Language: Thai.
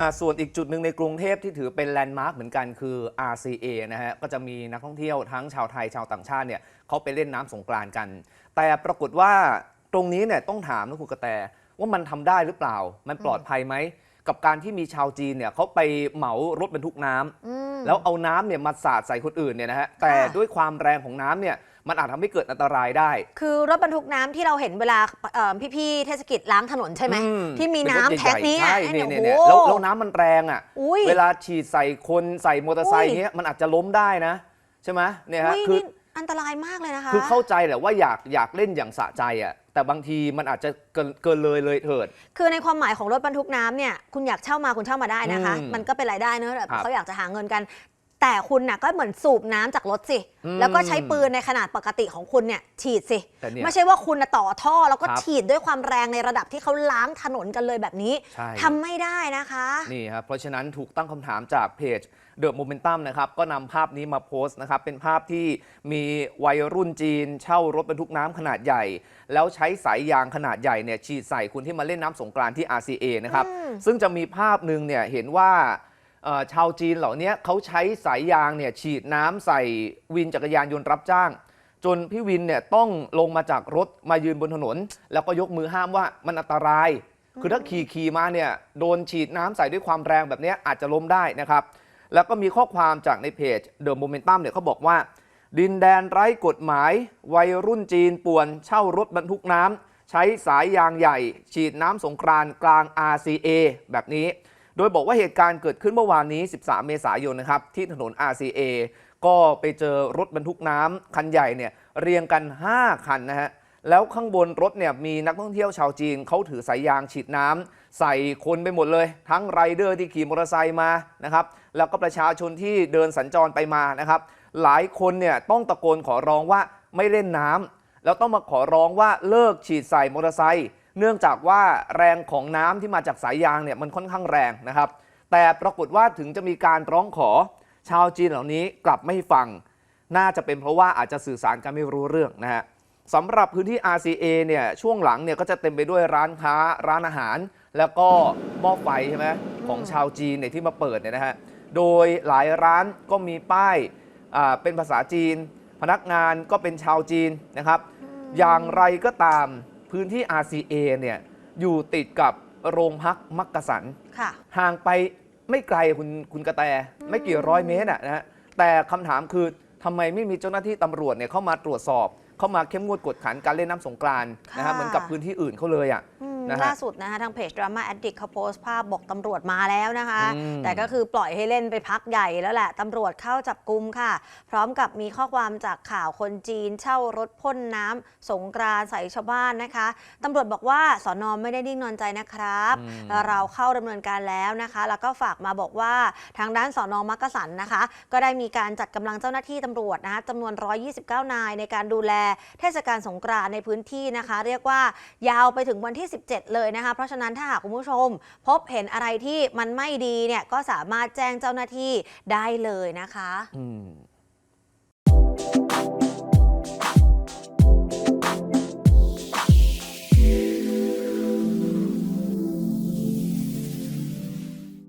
อ่าส่วนอีกจุดหนึ่งในกรุงเทพที่ถือเป็นแลนด์มาร์คเหมือนกันคือ RCA นะฮะ ก็จะมีนักท่องเที่ยวทั้งชาวไทยชาวต่างชาติเนี่ยเขาไปเล่นน้ำสงกรานต์กัน แต่ปรากฏว่าตรงนี้เนี่ยต้องถามนะคุณกระแตว่ามันทำได้หรือเปล่า มันปลอดภัยไหม กับการที่มีชาวจีนเนี่ยเขาไปเหมารถบรรทุกน้ำอืม แล้วเอาน้ำเนี่ยมาสาดใส่คนอื่นเนี่ยนะฮะแต่ค่ะ ด้วยความแรงของน้ำเนี่ยมันอาจทำให้เกิดอันตรายได้ คือรถบรรทุกน้ำที่เราเห็นเวลาเอ่อพี่ๆเทศกิจล้างถนนใช่ไหม อืที่มีเป็น้ำรถแท็กใหญ่ๆนี้ใช่อะเนี่ยโอ้เนี่ยโหเนี่ยแล้วแล้วน้ำมันแรงอะ อุ้ย เวลาฉีดใส่คนใส่มอเตอร์ไซค์อุ้ยเงี้ยมันอาจจะล้มได้นะ ใช่ไหมเนี่ยฮะอุ้ยคือนี่ อันตรายมากเลยนะคะ คือเข้าใจแหละว่าอยากอยากเล่นอย่างสะใจอะแต่บางทีมันอาจจะเกินเกินเลยเลยเถิด คือในความหมายของรถบรรทุกน้ำเนี่ยคุณอยากเช่ามาคุณเช่ามาได้นะคะ อืมมันก็เป็นรายได้เนอะแบบครับ เขาอยากจะหาเงินกัน แต่คุณน่ะก็เหมือนสูบน้ำจากรถสิ อืมแล้วก็ใช้ปืนในขนาดปกติของคุณเนี่ยฉีดสิ แต่เนี่ยไม่ใช่ว่าคุณน่ะต่อท่อ แล้วก็ครับฉีดด้วยความแรงในระดับที่เขาล้างถนนกันเลยแบบนี้ใช่ ทำไม่ได้นะคะ นี่ครับ เพราะฉะนั้นถูกตั้งคำถามจากเพจ The Momentum นะครับ ก็นำภาพนี้มาโพสต์นะครับ เป็นภาพที่มีวัยรุ่นจีน เช่ารถบรรทุกน้ำขนาดใหญ่ แล้วใช้สายยางขนาดใหญ่เนี่ยฉีดใส่คุณที่มาเล่นน้ำสงกรานต์ที่ RCA นะครับอืมซึ่งจะมีภาพหนึ่งเนี่ยเห็นว่าเอ่อ ชาวจีนเหล่านี้เขาใช้สายยางเนี่ยฉีดน้ำใส่วินจักรยานยนต์รับจ้าง จนพี่วินเนี่ยต้องลงมาจากรถมายืนบนถนน แล้วก็ยกมือห้ามว่ามันอันตราย คือถ้าขี่ขี่มาเนี่ยโดนฉีดน้ำใส่ด้วยความแรงแบบนี้อาจจะล้มได้นะครับ แล้วก็มีข้อความจากในเพจ The Momentum เนี่ยเขาบอกว่า ดินแดนไร้กฎหมาย วัยรุ่นจีนป่วนเช่ารถบรรทุกน้ำใช้สายยางใหญ่ ฉีดน้ำสงกรานกลาง RCA แบบนี้ โดยบอกว่าเหตุการณ์เกิดขึ้นเมื่อวานนี้ 13 เมษายนนะครับที่ถนน RCA ก็ไปเจอรถบรรทุกน้ำคันใหญ่เนี่ยเรียงกัน 5 คันนะฮะแล้วข้างบนรถเนี่ยมีนักท่องเที่ยวชาวจีนเขาถือสายยางฉีดน้ำใส่คนไปหมดเลย ทั้งไรเดอร์ที่ขี่มอเตอร์ไซค์มานะครับแล้วก็ประชาชนที่เดินสัญจรไปมานะครับ หลายคนเนี่ยต้องตะโกนขอร้องว่าไม่เล่นน้ำแล้วต้องมาขอร้องว่าเลิกฉีดใส่มอเตอร์ไซค์ เนื่องจากว่าแรงของน้ำที่มาจากสายยางเนี่ยมันค่อนข้างแรงนะครับ แต่ปรากฏว่าถึงจะมีการร้องขอชาวจีนเหล่านี้กลับไม่ฟัง น่าจะเป็นเพราะว่าอาจจะสื่อสารกันไม่รู้เรื่องนะฮะสำหรับพื้นที่ RCA เนี่ยช่วงหลังเนี่ยก็จะเต็มไปด้วยร้านค้าร้านอาหาร แล้วก็หม้อไฟใช่ไหมของชาวจีนเนี่ยที่มาเปิดเนี่ยนะฮะโดยหลายร้านก็มีป้ายเป็นภาษาจีน พนักงานก็เป็นชาวจีนนะครับ อย่างไรก็ตาม พื้นที่ RCA เนี่ยอยู่ติดกับโรงพักมักกะสัน ค่ะ ห่างไปไม่ไกลคุณคุณกระแต ไม่กี่ร้อยเมตรอะนะฮะแต่คำถามคือทำไมไม่มีเจ้าหน้าที่ตำรวจเนี่ยเข้ามาตรวจสอบ เข้ามาเข้มงวดกวดขันการเล่นน้ำสงกรานต์นะฮะค่ะ เหมือนกับพื้นที่อื่นเขาเลยอะอืม นะฮะล่าสุดนะคะทางเพจ Drama Addict เขาโพสต์ภาพบอกตำรวจมาแล้วนะคะ อืม แต่ก็คือปล่อยให้เล่นไปพักใหญ่แล้วแหละตำรวจเข้าจับกลุมค่ะ พร้อมกับมีข้อความจากข่าวคนจีน เช่ารถพ่นน้ำสงกรานต์ใส่ชาวบ้านนะคะตำรวจบอกว่าสอนอไม่ได้นิ่งนอนใจนะครับ อืม เราเข้าดำเนินการแล้วนะคะ แล้วก็ฝากมาบอกว่าทางด้านสอนอมักกะสันนะคะ ก็ได้มีการจัดกำลังเจ้าหน้าที่ตำรวจนะคะจำนวน 129 นายในการดูแลเทศกาลสงกรานต์ในพื้นที่นะคะ เรียกว่ายาวไปถึงวันที่7 เลยนะคะ เพราะฉะนั้นถ้าหากคุณผู้ชม พบเห็นอะไรที่มันไม่ดีเนี่ยก็สามารถแจ้งเจ้าหน้าที่ได้เลยนะคะ อืม